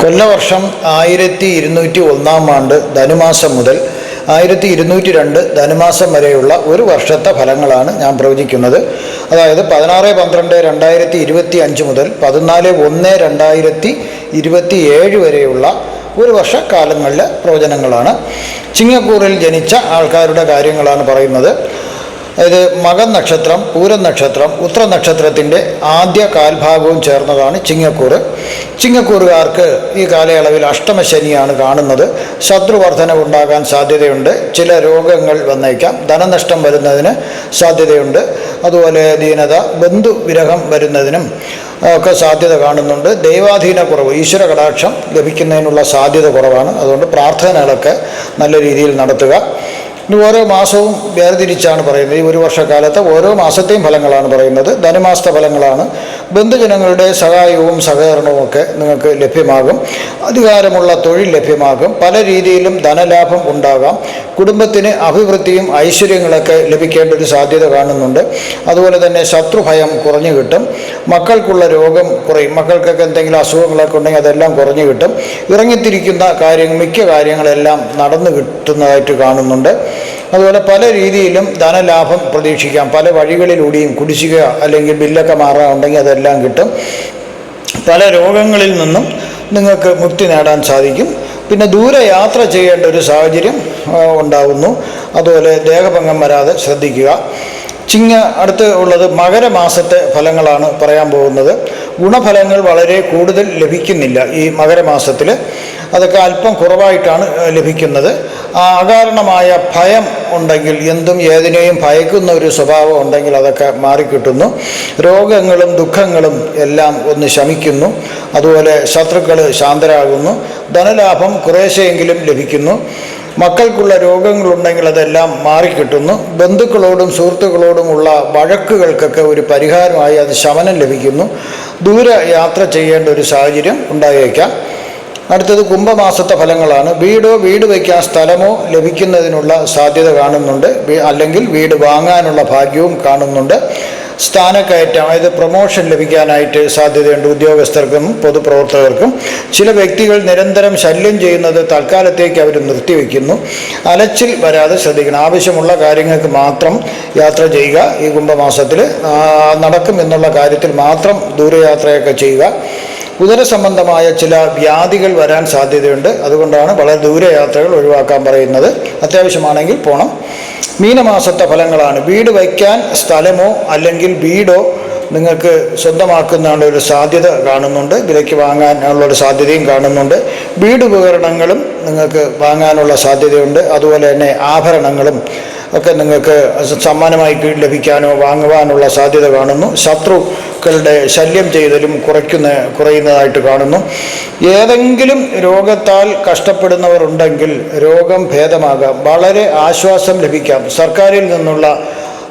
കൊല്ലവർഷം ആയിരത്തി ഇരുന്നൂറ്റി ഒന്നാം ആണ്ട് ധനുമാസം മുതൽ ആയിരത്തി ഇരുന്നൂറ്റി രണ്ട് ധനുമാസം വരെയുള്ള ഒരു വർഷത്തെ ഫലങ്ങളാണ് ഞാൻ പ്രവചിക്കുന്നത്. അതായത് പതിനാറ് പന്ത്രണ്ട് രണ്ടായിരത്തി ഇരുപത്തി അഞ്ച് മുതൽ പതിനാല് ഒന്ന് രണ്ടായിരത്തി ഇരുപത്തി ഏഴ് വരെയുള്ള ഒരു വർഷ കാലങ്ങളിലെ പ്രവചനങ്ങളാണ്. ചിങ്ങക്കൂറിൽ ജനിച്ച ആൾക്കാരുടെ കാര്യങ്ങളാണ് പറയുന്നത്. അതായത് മകൻ നക്ഷത്രം പൂരം നക്ഷത്രം ഉത്ര നക്ഷത്രത്തിന്റെ ആദ്യ കാൽഭാഗവും ചേർന്നതാണ് ചിങ്ങക്കൂറ്. ചിങ്ങക്കൂറുകാർക്ക് ഈ കാലയളവിൽ അഷ്ടമശനിയാണ് കാണുന്നത്. ശത്രുവർധന ഉണ്ടാകാൻ സാധ്യതയുണ്ട്. ചില രോഗങ്ങൾ വന്നേക്കാം. ധനനഷ്ടം വരുന്നതിന് സാധ്യതയുണ്ട്. അതുപോലെ ദീനത ബന്ധുവിരഹം വരുന്നതിനും ഒക്കെ സാധ്യത കാണുന്നുണ്ട്. ദൈവാധീന കുറവ് ഈശ്വര കടാക്ഷം ലഭിക്കുന്നതിനുള്ള സാധ്യത കുറവാണ്. അതുകൊണ്ട് പ്രാർത്ഥനകളൊക്കെ നല്ല രീതിയിൽ നടത്തുക. ഇനി ഓരോ മാസവും വേർതിരിച്ചാണ് പറയുന്നത്. ഈ ഒരു വർഷക്കാലത്ത് ഓരോ മാസത്തെയും ഫലങ്ങളാണ് പറയുന്നത്. ധനുമാസത്തെ ഫലങ്ങളാണ്. ബന്ധുജനങ്ങളുടെ സഹായവും സഹകരണവും ഒക്കെ നിങ്ങൾക്ക് ലഭ്യമാകും. അധികാരമുള്ള തൊഴിൽ ലഭ്യമാകും. പല രീതിയിലും ധനലാഭം ഉണ്ടാകാം. കുടുംബത്തിന് അഭിവൃദ്ധിയും ഐശ്വര്യങ്ങളൊക്കെ ലഭിക്കേണ്ട ഒരു സാധ്യത കാണുന്നുണ്ട്. അതുപോലെ തന്നെ ശത്രുഭയം കുറഞ്ഞു കിട്ടും. മക്കൾക്കുള്ള രോഗം കുറയും. മക്കൾക്കൊക്കെ എന്തെങ്കിലും അസുഖങ്ങളൊക്കെ ഉണ്ടെങ്കിൽ അതെല്ലാം കുറഞ്ഞു കിട്ടും. ഇറങ്ങിത്തിരിക്കുന്ന കാര്യങ്ങൾ മിക്ക കാര്യങ്ങളെല്ലാം നടന്നു കിട്ടുന്നതായിട്ട് കാണുന്നുണ്ട്. അതുപോലെ പല രീതിയിലും ധനലാഭം പ്രതീക്ഷിക്കാം. പല വഴികളിലൂടെയും കുടിശ്ശിക അല്ലെങ്കിൽ ബില്ലൊക്കെ മാറാറുണ്ടെങ്കിൽ അതെല്ലാം കിട്ടും. പല രോഗങ്ങളിൽ നിന്നും നിങ്ങൾക്ക് മുക്തി നേടാൻ സാധിക്കും. പിന്നെ ദൂരെ യാത്ര ചെയ്യേണ്ട ഒരു സാഹചര്യം ഉണ്ടാകുന്നു അതുപോലെ ദേഹഭംഗം വരാതെ ശ്രദ്ധിക്കുക. ചിങ്ങ അടുത്ത് ഉള്ളത് മകരമാസത്തെ ഫലങ്ങളാണ് പറയാൻ പോകുന്നത്. ഗുണഫലങ്ങൾ വളരെ കൂടുതൽ ലഭിക്കുന്നില്ല ഈ മകരമാസത്തിൽ അതൊക്കെ അല്പം കുറവായിട്ടാണ് ലഭിക്കുന്നത്. ആ അകാരണമായ ഭയം ഉണ്ടെങ്കിൽ എന്തും ഏതിനെയും ഭയക്കുന്ന ഒരു സ്വഭാവം ഉണ്ടെങ്കിൽ അതൊക്കെ മാറിക്കിട്ടുന്നു. രോഗങ്ങളും ദുഃഖങ്ങളും എല്ലാം ഒന്ന് ശമിക്കുന്നു. അതുപോലെ ശത്രുക്കൾ ശാന്തരാകുന്നു. ധനലാഭം കുറേശ്ശെയെങ്കിലും ലഭിക്കുന്നു. മക്കൾക്കുള്ള രോഗങ്ങളുണ്ടെങ്കിൽ അതെല്ലാം മാറിക്കിട്ടുന്നു. ബന്ധുക്കളോടും സുഹൃത്തുക്കളോടുമുള്ള വഴക്കുകൾക്കൊക്കെ ഒരു പരിഹാരമായി അത് ശമനം ലഭിക്കുന്നു. ദൂര യാത്ര ചെയ്യേണ്ട ഒരു സാഹചര്യം ഉണ്ടായേക്കാം. അടുത്തത് കുംഭമാസത്തെ ഫലങ്ങളാണ്. വീടോ വീട് വയ്ക്കാൻ സ്ഥലമോ ലഭിക്കുന്നതിനുള്ള സാധ്യത കാണുന്നുണ്ട്. അല്ലെങ്കിൽ വീട് വാങ്ങാനുള്ള ഭാഗ്യവും കാണുന്നുണ്ട്. സ്ഥാനക്കയറ്റം അതായത് പ്രൊമോഷൻ ലഭിക്കാനായിട്ട് സാധ്യതയുണ്ട് ഉദ്യോഗസ്ഥർക്കും പൊതുപ്രവർത്തകർക്കും. ചില വ്യക്തികൾ നിരന്തരം ശല്യം ചെയ്യുന്നത് തൽക്കാലത്തേക്ക് അവർ നിർത്തിവെക്കുന്നു അലച്ചിൽ വരാതെ ശ്രദ്ധിക്കണം. ആവശ്യമുള്ള കാര്യങ്ങൾക്ക് മാത്രം യാത്ര ചെയ്യുക ഈ കുംഭമാസത്തിൽ നടക്കും എന്നുള്ള കാര്യത്തിൽ മാത്രം ദൂരയാത്രയൊക്കെ ചെയ്യുക. ഉദര സംബന്ധമായ ചില വ്യാധികൾ വരാൻ സാധ്യതയുണ്ട്. അതുകൊണ്ടാണ് വളരെ ദൂരയാത്രകൾ ഒഴിവാക്കാൻ പറയുന്നത്. അത്യാവശ്യമാണെങ്കിൽ പോകണം മീനമാസത്തെ ഫലങ്ങളാണ്. വീട് വയ്ക്കാൻ സ്ഥലമോ അല്ലെങ്കിൽ വീടോ നിങ്ങൾക്ക് സ്വന്തമാക്കുന്നതിനുള്ള ഒരു സാധ്യത കാണുന്നുണ്ട്. വിലയ്ക്ക് വാങ്ങാനുള്ള ഒരു സാധ്യതയും കാണുന്നുണ്ട്. വീടുപകരണങ്ങളും നിങ്ങൾക്ക് വാങ്ങാനുള്ള സാധ്യതയുണ്ട്. അതുപോലെ തന്നെ ആഭരണങ്ങളും ഒക്കെ നിങ്ങൾക്ക് സമ്മാനമായി ലഭിക്കാനോ വാങ്ങുവാനുള്ള സാധ്യത കാണുന്നു. ശത്രുക്കളുടെ ശല്യം ചെയ്തലും കുറയ്ക്കുന്ന കുറയുന്നതായിട്ട് കാണുന്നു. ഏതെങ്കിലും രോഗത്താൽ കഷ്ടപ്പെടുന്നവരുണ്ടെങ്കിൽ രോഗം ഭേദമാകാം. വളരെ ആശ്വാസം ലഭിക്കാം. സർക്കാരിൽ നിന്നുള്ള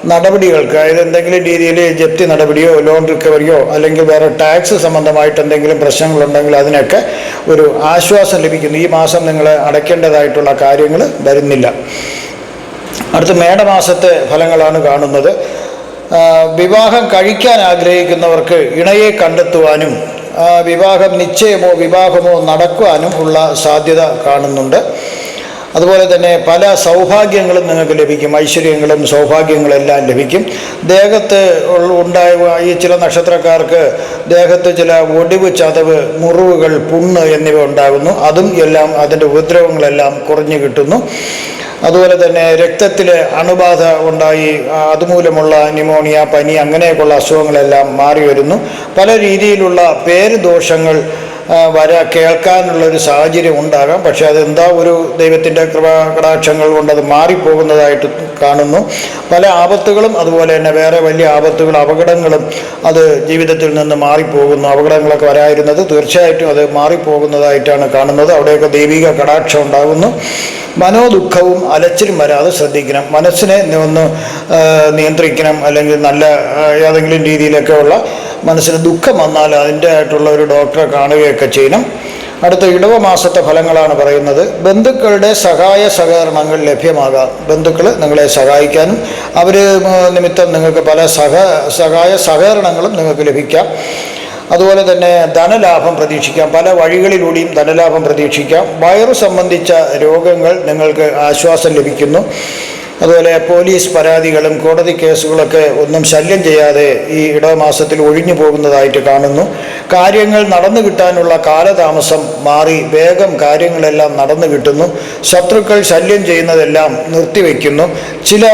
നടപടികൾക്ക് അതായത് എന്തെങ്കിലും രീതിയിൽ ജപ്തി നടപടിയോ ലോൺ റിക്കവറിയോ അല്ലെങ്കിൽ വേറെ ടാക്സ് സംബന്ധമായിട്ട് എന്തെങ്കിലും പ്രശ്നങ്ങളുണ്ടെങ്കിൽ അതിനൊക്കെ ഒരു ആശ്വാസം ലഭിക്കുന്നു. ഈ മാസം നിങ്ങൾ അടയ്ക്കേണ്ടതായിട്ടുള്ള കാര്യങ്ങൾ വരുന്നില്ല. അടുത്ത മേടമാസത്തെ ഫലങ്ങളാണ് കാണുന്നത്. വിവാഹം കഴിക്കാൻ ആഗ്രഹിക്കുന്നവർക്ക് ഇണയെ കണ്ടെത്തുവാനും വിവാഹം നിശ്ചയമോ വിവാഹമോ നടക്കുവാനും ഉള്ള സാധ്യത കാണുന്നുണ്ട്. അതുപോലെ തന്നെ പല സൗഭാഗ്യങ്ങളും നിങ്ങൾക്ക് ലഭിക്കും ഐശ്വര്യങ്ങളും സൗഭാഗ്യങ്ങളെല്ലാം ലഭിക്കും. ദേഹത്ത് ഉണ്ടായ ഈ ചില നക്ഷത്രക്കാർക്ക് ദേഹത്ത് ചില ഒടിവ് ചതവ് മുറിവുകൾ പുണ്ണ് എന്നിവ ഉണ്ടാകുന്നു. അതും എല്ലാം അതിന്റെ ഉപദ്രവങ്ങളെല്ലാം കുറഞ്ഞു കിട്ടുന്നു. അതുപോലെ തന്നെ രക്തത്തിൽ അണുബാധ ഉണ്ടായി അതുമൂലമുള്ള ന്യൂമോണിയ പനി അങ്ങനെയൊക്കെയുള്ള അസുഖങ്ങളെല്ലാം മാറി വരുന്നു പല രീതിയിലുള്ള പേര് ദോഷങ്ങൾ വര കേൾക്കാനുള്ള ഒരു സാഹചര്യം ഉണ്ടാകാം. പക്ഷേ അതെന്താ ഒരു ദൈവത്തിന്റെ കൃപ കടാക്ഷങ്ങൾ കൊണ്ട് അത് മാറിപ്പോകുന്നതായിട്ട് കാണുന്നു. പല ആപത്തുകളും അതുപോലെ തന്നെ വേറെ വലിയ ആപത്തുകളും അപകടങ്ങളും അത് ജീവിതത്തിൽ നിന്ന് മാറിപ്പോകുന്നു. അപകടങ്ങളൊക്കെ വരായിരുന്നത് തീർച്ചയായിട്ടും അത് മാറിപ്പോകുന്നതായിട്ടാണ് കാണുന്നത്. അവിടെയൊക്കെ ദൈവിക കടാക്ഷം ഉണ്ടാകുന്നു. മനോദുഃഖവും അലച്ചിലും വരാതെ ശ്രദ്ധിക്കണം. മനസ്സിനെ ഒന്ന് നിയന്ത്രിക്കണം. അല്ലെങ്കിൽ നല്ല ഏതെങ്കിലും രീതിയിലൊക്കെ ഉള്ള മനസ്സിന് ദുഃഖം വന്നാൽ അതിന്റെ ആയിട്ടുള്ള ഒരു ഡോക്ടറെ കാണുകയൊക്കെ ചെയ്യണം. അടുത്ത ഇടവ മാസത്തെ ഫലങ്ങളാണ് പറയുന്നത്. ബന്ധുക്കളുടെ സഹായ സഹകരണങ്ങൾ ലഭ്യമാകാം. ബന്ധുക്കൾ നിങ്ങളെ സഹായിക്കാനും അവർ നിമിത്തം നിങ്ങൾക്ക് പല സഹ സഹായ സഹകരണങ്ങളും നിങ്ങൾക്ക് ലഭിക്കാം. അതുപോലെ തന്നെ ധനലാഭം പ്രതീക്ഷിക്കാം. പല വഴികളിലൂടെയും ധനലാഭം പ്രതീക്ഷിക്കാം. വയറു സംബന്ധിച്ച രോഗങ്ങൾ നിങ്ങൾക്ക് ആശ്വാസം ലഭിക്കുന്നു. അതുപോലെ പോലീസ് പരാതികളും കോടതി കേസുകളൊക്കെ ഒന്നും ശല്യം ചെയ്യാതെ ഈ ഇടവമാസത്തിൽ ഒഴിഞ്ഞു പോകുന്നതായിട്ട് കാണുന്നു. കാര്യങ്ങൾ നടന്നു കിട്ടാനുള്ള കാലതാമസം മാറി വേഗം കാര്യങ്ങളെല്ലാം നടന്നു കിട്ടുന്നു. ശത്രുക്കൾ ശല്യം ചെയ്യുന്നതെല്ലാം നിർത്തിവെക്കുന്നു. ചില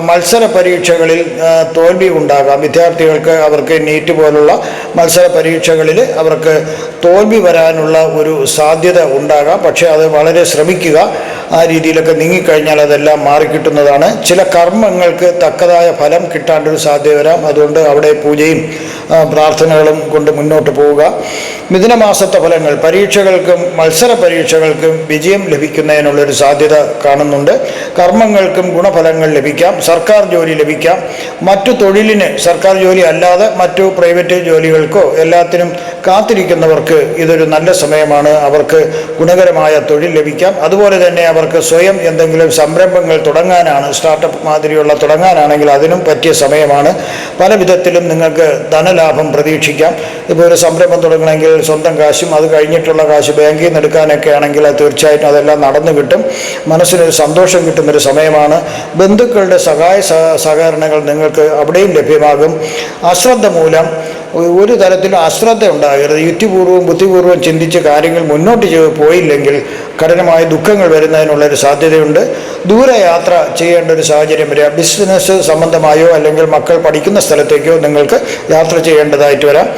മത്സര പരീക്ഷകളിൽ തോൽവി ഉണ്ടാകാം. വിദ്യാർത്ഥികൾക്ക് അവർക്ക് നീറ്റ് പോലുള്ള മത്സര പരീക്ഷകളിൽ അവർക്ക് തോൽവി വരാനുള്ള ഒരു സാധ്യത ഉണ്ടാകാം. പക്ഷേ അത് വളരെ ശ്രമിക്കുക. ആ രീതിയിലൊക്കെ നീങ്ങിക്കഴിഞ്ഞാൽ അതെല്ലാം മാറിക്കിട്ടുന്നതാണ്. ചില കർമ്മങ്ങൾക്ക് തക്കതായ ഫലം കിട്ടാണ്ടൊരു സാധ്യത വരാം. അതുകൊണ്ട് അവിടെ പൂജയും പ്രാർത്ഥനകളും കൊണ്ട് മുന്നോട്ട് പോവുക. മിഥുനമാസത്തെ ഫലങ്ങൾ പരീക്ഷകൾക്കും മത്സര പരീക്ഷകൾക്കും വിജയം ലഭിക്കുന്നതിനുള്ളൊരു സാധ്യത കാണുന്നുണ്ട്. കർമ്മങ്ങൾക്കും ഗുണഫലങ്ങൾ ലഭിക്കാം സർക്കാർ ജോലി ലഭിക്കാം. മറ്റു തൊഴിലിന് സർക്കാർ ജോലി അല്ലാതെ മറ്റു പ്രൈവറ്റ് ജോലികൾക്കോ എല്ലാത്തിനും കാത്തിരിക്കുന്നവർക്ക് ഇതൊരു നല്ല സമയമാണ്. അവർക്ക് ഗുണകരമായ തൊഴിൽ ലഭിക്കാം. അതുപോലെ തന്നെ അവർക്ക് സ്വയം എന്തെങ്കിലും സംരംഭങ്ങൾ തുടങ്ങാനാണ് സ്റ്റാർട്ടപ്പ് മാതിരിയുള്ള തുടങ്ങാനാണെങ്കിൽ അതിനും പറ്റിയ സമയമാണ്. പല വിധത്തിലും നിങ്ങൾക്ക് ധനലാഭം പ്രതീക്ഷിക്കാം. ഇപ്പോൾ ഒരു സംരംഭം തുടങ്ങണമെങ്കിൽ സ്വന്തം കാശും അത് കഴിഞ്ഞിട്ടുള്ള കാശ് ബാങ്കിൽ നിന്ന് എടുക്കാനൊക്കെ ആണെങ്കിൽ അത് തീർച്ചയായിട്ടും അതെല്ലാം നടന്നു കിട്ടും. മനസ്സിനൊരു സന്തോഷം കിട്ടുന്നൊരു സമയമാണ്. ബന്ധുക്കളുടെ സഹായ സഹ- സഹകരണങ്ങൾ നിങ്ങൾക്ക് അവിടെയും ലഭ്യമാകും. അശ്രദ്ധ മൂലം ഒരു തരത്തിലും അശ്രദ്ധ ഉണ്ടാകരുത്. യുക്തിപൂർവം ബുദ്ധിപൂർവം ചിന്തിച്ച് കാര്യങ്ങൾ മുന്നോട്ട് പോയില്ലെങ്കിൽ കഠിനമായ ദുഃഖങ്ങൾ വരുന്നതിനുള്ളൊരു സാധ്യതയുണ്ട്. ദൂരയാത്ര ചെയ്യേണ്ട ഒരു സാഹചര്യം വരിക ബിസിനസ് സംബന്ധമായോ അല്ലെങ്കിൽ മക്കൾ പഠിക്കുന്ന സ്ഥലത്തേക്കോ നിങ്ങൾക്ക് യാത്ര ചെയ്യേണ്ടതായിട്ട് വരാം.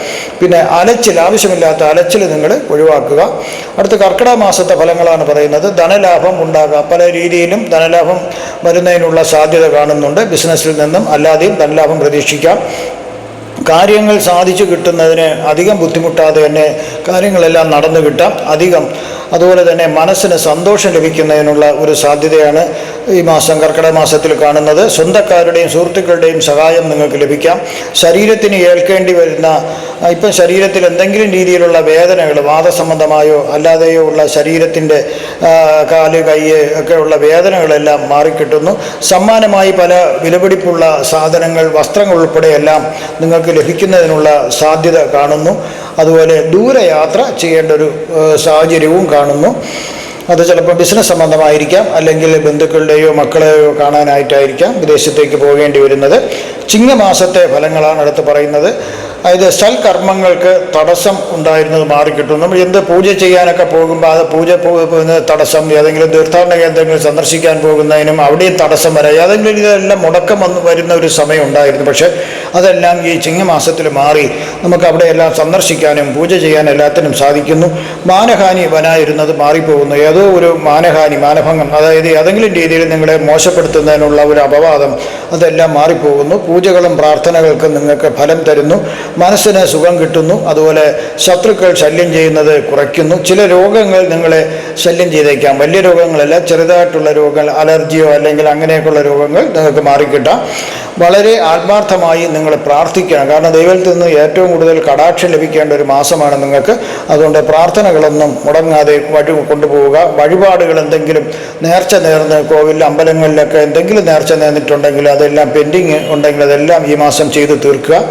പിന്നെ അലച്ചിൽ ആവശ്യമില്ലാത്ത അലച്ചിൽ നിങ്ങൾ ഒഴിവാക്കുക. അടുത്ത കർക്കിടക മാസത്തെ ഫലങ്ങളാണ് പറയുന്നത്. ധനലാഭം ഉണ്ടാകുക പല രീതിയിലും ധനലാഭം വരുന്നതിനുള്ള സാധ്യത കാണുന്നുണ്ട്. ബിസിനസ്സിൽ നിന്നും അല്ലാതെയും ധനലാഭം പ്രതീക്ഷിക്കാം. കാര്യങ്ങൾ സാധിച്ചു കിട്ടുന്നതിന് അധികം ബുദ്ധിമുട്ടാതെ തന്നെ കാര്യങ്ങളെല്ലാം നടന്നു കിട്ടാം. അധികം അതുപോലെ തന്നെ മനസ്സിന് സന്തോഷം ലഭിക്കുന്നതിനുള്ള ഒരു സാധ്യതയാണ് ഈ മാസം കർക്കിടക മാസത്തിൽ കാണുന്നത് സ്വന്തക്കാരുടെയും സുഹൃത്തുക്കളുടെയും സഹായം നിങ്ങൾക്ക് ലഭിക്കാം. ശരീരത്തിന് ഏൽക്കേണ്ടി വരുന്ന ഇപ്പം ശരീരത്തിൽ എന്തെങ്കിലും രീതിയിലുള്ള വേദനകൾ വാദസംബന്ധമായോ അല്ലാതെയോ ഉള്ള ശരീരത്തിന്റെ കാൽ കൈ ഒക്കെ ഉള്ള വേദനകളെല്ലാം മാറിക്കിട്ടുന്നു. സമ്മാനമായി പല വിലപിടിപ്പുള്ള സാധനങ്ങൾ വസ്ത്രങ്ങൾ ഉൾപ്പെടെയെല്ലാം നിങ്ങൾക്ക് ലഭിക്കുന്നതിനുള്ള സാധ്യത കാണുന്നു. അതുപോലെ ദൂരയാത്ര ചെയ്യേണ്ട ഒരു സാഹചര്യവും കാണുന്നു. അത് ചിലപ്പോൾ ബിസിനസ് സംബന്ധമായിരിക്കാം അല്ലെങ്കിൽ ബന്ധുക്കളുടെയോ മക്കളെയോ കാണാനായിട്ടായിരിക്കാം വിദേശത്തേക്ക് പോകേണ്ടി വരുന്നത്. ചിങ്ങമാസത്തെ ഫലങ്ങളാണ് അടുത്ത് പറയുന്നത്. അതായത് സൽക്കർമ്മങ്ങൾക്ക് തടസ്സം ഉണ്ടായിരുന്നത് മാറിക്കിട്ടും. നമ്മൾ എന്ത് പൂജ ചെയ്യാനൊക്കെ പോകുമ്പോൾ അത് പൂജ തടസ്സം ഏതെങ്കിലും തീർത്ഥാടന കേന്ദ്രങ്ങൾ സന്ദർശിക്കാൻ പോകുന്നതിനും അവിടെയും തടസ്സം വരാം. ഏതെങ്കിലും ഇതെല്ലാം മുടക്കം വന്ന് വരുന്ന ഒരു സമയം ഉണ്ടായിരുന്നു. പക്ഷേ അതെല്ലാം ഈ ചിങ്ങമാസത്തിൽ മാറി. നമുക്ക് അവിടെ എല്ലാം സന്ദർശിക്കാനും പൂജ ചെയ്യാനും എല്ലാത്തിനും സാധിക്കുന്നു. മാനഹാനി വനായിരുന്നത് മാറിപ്പോകുന്നു. ഏതോ ഒരു മാനഹാനി മാനഭംഗം അതായത് ഏതെങ്കിലും രീതിയിൽ നിങ്ങളെ മോശപ്പെടുത്തുന്നതിനുള്ള ഒരു അപവാദം അതെല്ലാം മാറിപ്പോകുന്നു. പൂജകളും പ്രാർത്ഥനകൾക്കും നിങ്ങൾക്ക് ഫലം തരുന്നു. മനസ്സിന് സുഖം കിട്ടുന്നു. അതുപോലെ ശത്രുക്കൾ ശല്യം ചെയ്യുന്നത് കുറയ്ക്കുന്നു. ചില രോഗങ്ങൾ നിങ്ങളെ ശല്യം ചെയ്തേക്കാം. വലിയ രോഗങ്ങളല്ല ചെറുതായിട്ടുള്ള രോഗങ്ങൾ അലർജിയോ അല്ലെങ്കിൽ അങ്ങനെയൊക്കെയുള്ള രോഗങ്ങൾ നിങ്ങൾക്ക് മാറിക്കിട്ടാം. വളരെ ആത്മാർത്ഥമായി നിങ്ങൾ പ്രാർത്ഥിക്കണം. കാരണം ദൈവത്തിൽ നിന്ന് ഏറ്റവും കൂടുതൽ കടാക്ഷം ലഭിക്കേണ്ട ഒരു മാസമാണ് നിങ്ങൾക്ക്. അതുകൊണ്ട് പ്രാർത്ഥനകളൊന്നും മുടങ്ങാതെ വഴി കൊണ്ടുപോവുക. വഴിപാടുകൾ എന്തെങ്കിലും നേർച്ച നേർന്ന് കോവിൽ അമ്പലങ്ങളിലൊക്കെ എന്തെങ്കിലും നേർച്ച നേർന്നിട്ടുണ്ടെങ്കിൽ അതെല്ലാം പെൻഡിങ് ഉണ്ടെങ്കിൽ അതെല്ലാം ഈ മാസം ചെയ്തു തീർക്കുക.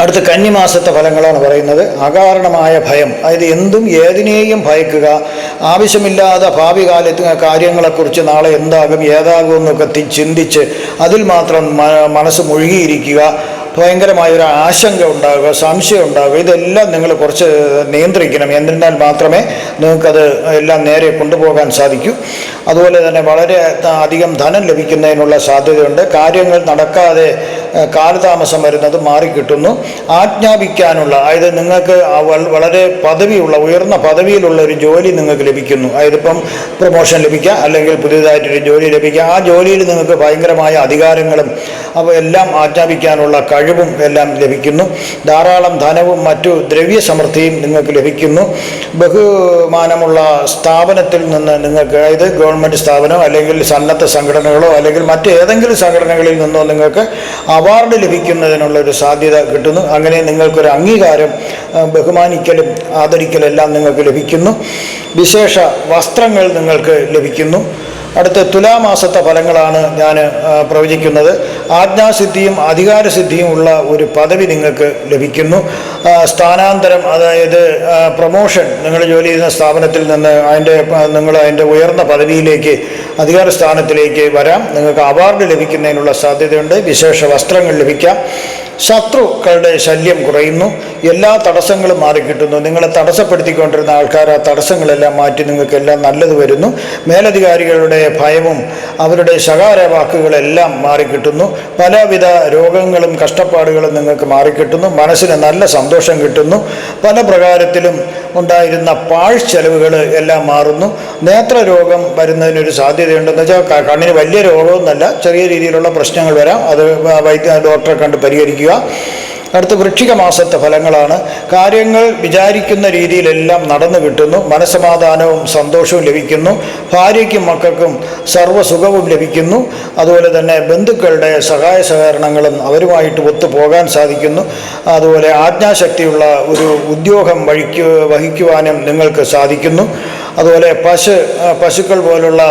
അടുത്ത കന്നിമാസത്തെ ഫലങ്ങളാണ് പറയുന്നത്. അകാരണമായ ഭയം. അതായത് എന്തും ഏതിനെയും ഭയക്കുക. ആവശ്യമില്ലാതെ ഭാവി കാലത്ത് കാര്യങ്ങളെക്കുറിച്ച് നാളെ എന്താകും ഏതാകും എന്നൊക്കെ തി- ചിന്തിച്ച് അതിൽ മാത്രം മനസ്സ് മുഴുകിയിരിക്കുക. ഭയങ്കരമായ ഒരു ആശങ്ക ഉണ്ടാകുക സംശയം ഉണ്ടാകുക ഇതെല്ലാം നിങ്ങൾ കുറച്ച് നിയന്ത്രിക്കണം. എന്നിരുന്നാൽ മാത്രമേ നിങ്ങൾക്കത് എല്ലാം നേരെ കൊണ്ടുപോകാൻ സാധിക്കൂ. അതുപോലെ തന്നെ വളരെ അധികം ധനം ലഭിക്കുന്നതിനുള്ള സാധ്യതയുണ്ട്. കാര്യങ്ങൾ നടക്കാതെ കാലതാമസം വരുന്നത് മാറിക്കിട്ടുന്നു. ആജ്ഞാപിക്കാനുള്ള അതായത് നിങ്ങൾക്ക് വളരെ പദവിയുള്ള ഉയർന്ന പദവിയിലുള്ള ഒരു ജോലി നിങ്ങൾക്ക് ലഭിക്കുന്നു. അതായത് ഇപ്പം പ്രൊമോഷൻ ലഭിക്കുക അല്ലെങ്കിൽ പുതിയതായിട്ടൊരു ജോലി ലഭിക്കുക ആ ജോലിയിൽ നിങ്ങൾക്ക് ഭയങ്കരമായ അധികാരങ്ങളും അപ്പോൾ എല്ലാം ആജ്ഞാപിക്കാനുള്ള കഴിവും എല്ലാം ലഭിക്കുന്നു. ധാരാളം ധനവും മറ്റു ദ്രവ്യ സമൃദ്ധിയും നിങ്ങൾക്ക് ലഭിക്കുന്നു. ബഹുമാനമുള്ള സ്ഥാപനത്തിൽ നിന്ന് നിങ്ങൾക്ക് അതായത് ഗവൺമെന്റ് സ്ഥാപനം അല്ലെങ്കിൽ സന്നദ്ധ സംഘടനകളോ അല്ലെങ്കിൽ മറ്റേതെങ്കിലും സംഘടനകളിൽ നിന്നോ നിങ്ങൾക്ക് അവാർഡ് ലഭിക്കുന്നതിനുള്ള ഒരു സാധ്യത കിട്ടുന്നു. അങ്ങനെ നിങ്ങൾക്കൊരു അംഗീകാരം ബഹുമാനിക്കലും ആദരിക്കലും എല്ലാം നിങ്ങൾക്ക് ലഭിക്കുന്നു. വിശേഷ വസ്ത്രങ്ങൾ നിങ്ങൾക്ക് ലഭിക്കുന്നു. അടുത്ത തുലാമാസത്തെ ഫലങ്ങളാണ് ഞാൻ പ്രവചിക്കുന്നത്. ആജ്ഞാസിദ്ധിയും അധികാരസിദ്ധിയും ഉള്ള ഒരു പദവി നിങ്ങൾക്ക് ലഭിക്കുന്നു. സ്ഥാനാന്തരം അതായത് പ്രൊമോഷൻ നിങ്ങൾ ജോലി ചെയ്യുന്ന സ്ഥാപനത്തിൽ നിന്ന് അതിന്റെ നിങ്ങൾ അതിന്റെ ഉയർന്ന പദവിയിലേക്ക് അധികാര സ്ഥാനത്തിലേക്ക് വരാം. നിങ്ങൾക്ക് അവാർഡ് ലഭിക്കുന്നതിനുള്ള സാധ്യതയുണ്ട്. വിശേഷ വസ്ത്രങ്ങൾ ലഭിക്കാം. ശത്രുക്കളുടെ ശല്യം കുറയുന്നു. എല്ലാ തടസ്സങ്ങളും മാറിക്കിട്ടുന്നു നിങ്ങളെ തടസ്സപ്പെടുത്തിക്കൊണ്ടിരുന്ന ആൾക്കാർ ആ തടസ്സങ്ങളെല്ലാം മാറ്റി നിങ്ങൾക്കെല്ലാം നല്ലത് വരുന്നു. മേലധികാരികളുടെ ഭയവും അവരുടെ ശകാര വാക്കുകളെല്ലാം മാറിക്കിട്ടുന്നു പലവിധ രോഗങ്ങളും കഷ്ടപ്പാടുകളും നിങ്ങൾക്ക് മാറിക്കിട്ടുന്നു മനസ്സിന് നല്ല സന്തോഷം കിട്ടുന്നു. പല പ്രകാരത്തിലും ഉണ്ടായിരുന്ന പാഴ് ചെലവുകൾ എല്ലാം മാറുന്നു. നേത്രരോഗം വരുന്നതിനൊരു സാധ്യതയുണ്ടെന്ന് വെച്ചാൽ കണ്ണിന് വലിയ രോഗമൊന്നുമല്ല. ചെറിയ രീതിയിലുള്ള പ്രശ്നങ്ങൾ വരാം. അത് വൈദ്യ ഡോക്ടറെ കണ്ട് പരിഹരിക്കുക അടുത്ത വൃക്ഷിക മാസത്തെ ഫലങ്ങളാണ്. കാര്യങ്ങൾ വിചാരിക്കുന്ന രീതിയിലെല്ലാം നടന്നു കിട്ടുന്നു. മനസ്സമാധാനവും സന്തോഷവും ലഭിക്കുന്നു. ഭാര്യയ്ക്കും മക്കൾക്കും സർവസുഖവും ലഭിക്കുന്നു. അതുപോലെ തന്നെ ബന്ധുക്കളുടെ സഹായ സഹകരണങ്ങളും അവരുമായിട്ട് ഒത്തുപോകാൻ സാധിക്കുന്നു. അതുപോലെ ആജ്ഞാശക്തിയുള്ള ഒരു ഉദ്യോഗം വഹിക്കു വഹിക്കുവാനും നിങ്ങൾക്ക് സാധിക്കുന്നു. അതുപോലെ പശു പശുക്കൾ പോലുള്ള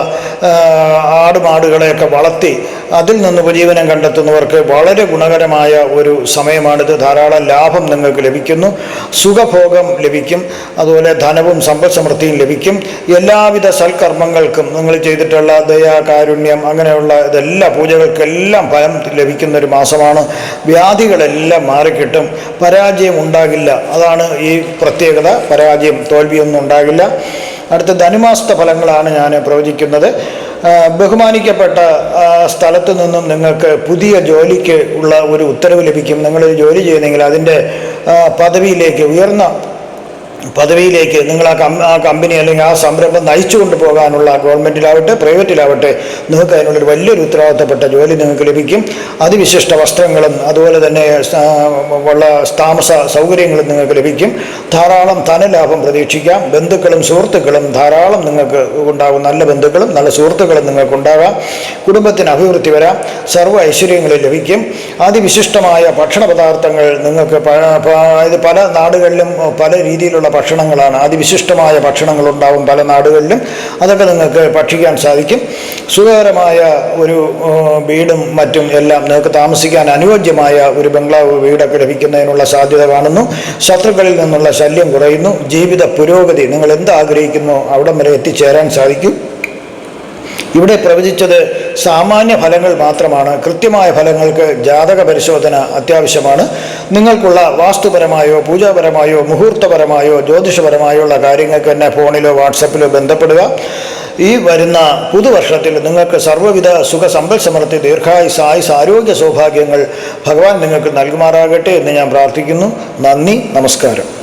ആടുമാടുകളെയൊക്കെ വളർത്തി അതിൽ നിന്ന് ഉപജീവനം കണ്ടെത്തുന്നവർക്ക് വളരെ ഗുണകരമായ ഒരു സമയമാണിത്. ധാരാളം ലാഭം നിങ്ങൾക്ക് ലഭിക്കുന്നു. സുഖഭോഗം ലഭിക്കും. അതുപോലെ ധനവും സമ്പദ് സമൃദ്ധിയും ലഭിക്കും. എല്ലാവിധ സൽക്കർമ്മങ്ങൾക്കും നിങ്ങൾ ചെയ്തിട്ടുള്ള ദയ കാരുണ്യം അങ്ങനെയുള്ള ഇതെല്ലാ പൂജകൾക്കെല്ലാം ഫലം ലഭിക്കുന്ന ഒരു മാസമാണ്. വ്യാധികളെല്ലാം മാറിക്കിട്ടും. പരാജയം ഉണ്ടാകില്ല. അതാണ് ഈ പ്രത്യേകത. പരാജയം തോൽവിയൊന്നും ഉണ്ടാകില്ല. അടുത്ത ധനുമാസത്തെ ഫലങ്ങളാണ് ഞാൻ പ്രവചിക്കുന്നത്. ബഹുമാനിക്കപ്പെട്ട സ്ഥലത്ത് നിന്നും നിങ്ങൾക്ക് പുതിയ ജോലിക്ക് ഉള്ള ഒരു ഉത്തരവ് ലഭിക്കും. നിങ്ങൾ ജോലി ചെയ്യുന്നെങ്കിൽ അതിന്റെ പദവിയിലേക്ക് ഉയർന്ന പദവിയിലേക്ക് നിങ്ങൾ ആ കം ആ കമ്പനി അല്ലെങ്കിൽ ആ സംരംഭം നയിച്ചു കൊണ്ടുപോകാനുള്ള ഗവൺമെന്റിലാവട്ടെ പ്രൈവറ്റിലാവട്ടെ നിങ്ങൾക്ക് അതിനുള്ളൊരു വലിയൊരു ഉത്തരവാദിത്തപ്പെട്ട ജോലി നിങ്ങൾക്ക് ലഭിക്കും. അതിവിശിഷ്ട വസ്ത്രങ്ങളും അതുപോലെ തന്നെ ഉള്ള താമസ സൗകര്യങ്ങളും നിങ്ങൾക്ക് ലഭിക്കും. ധാരാളം ധനലാഭം പ്രതീക്ഷിക്കാം. ബന്ധുക്കളും സുഹൃത്തുക്കളും ധാരാളം നിങ്ങൾക്ക് ഉണ്ടാകും. നല്ല ബന്ധുക്കളും നല്ല സുഹൃത്തുക്കളും നിങ്ങൾക്കുണ്ടാകാം. കുടുംബത്തിന് അഭിവൃദ്ധി വരാം. സർവ ഐശ്വര്യങ്ങളും ലഭിക്കും. അതിവിശിഷ്ടമായ ഭക്ഷണ പദാർത്ഥങ്ങൾ നിങ്ങൾക്ക് പല നാടുകളിലും പല രീതിയിലുള്ള ഭക്ഷണങ്ങളാണ്. അതിവിശിഷ്ടമായ ഭക്ഷണങ്ങളുണ്ടാവും പല നാടുകളിലും. അതൊക്കെ നിങ്ങൾക്ക് ഭക്ഷിക്കാൻ സാധിക്കും. സുഖകരമായ ഒരു വീടും മറ്റും എല്ലാം നിങ്ങൾക്ക് താമസിക്കാൻ അനുയോജ്യമായ ഒരു ബംഗ്ലാവ് വീടൊക്കെ ലഭിക്കുന്നതിനുള്ള സാധ്യത കാണുന്നു. ശത്രുക്കളിൽ നിന്നുള്ള ശല്യം കുറയുന്നു. ജീവിത പുരോഗതി നിങ്ങൾ എന്ത് ആഗ്രഹിക്കുന്നു അവിടം വരെ എത്തിച്ചേരാൻ സാധിക്കും. ഇവിടെ പ്രവചിച്ചത് സാമാന്യ ഫലങ്ങൾ മാത്രമാണ്. കൃത്യമായ ഫലങ്ങൾക്ക് ജാതക പരിശോധന അത്യാവശ്യമാണ്. നിങ്ങൾക്കുള്ള വാസ്തുപരമായോ പൂജാപരമായോ മുഹൂർത്തപരമായോ ജ്യോതിഷപരമായോ ഉള്ള കാര്യങ്ങൾക്ക് എന്നെ ഫോണിലോ വാട്സപ്പിലോ ബന്ധപ്പെടുക. ഈ വരുന്ന പുതുവർഷത്തിൽ നിങ്ങൾക്ക് സർവവിധ സുഖ സമ്പൽ സമൃദ്ധി ദീർഘായുസ് ആയുസ് ആരോഗ്യ സൗഭാഗ്യങ്ങൾ ഭഗവാൻ നിങ്ങൾക്ക് നൽകുമാറാകട്ടെ എന്ന് ഞാൻ പ്രാർത്ഥിക്കുന്നു. നന്ദി നമസ്കാരം.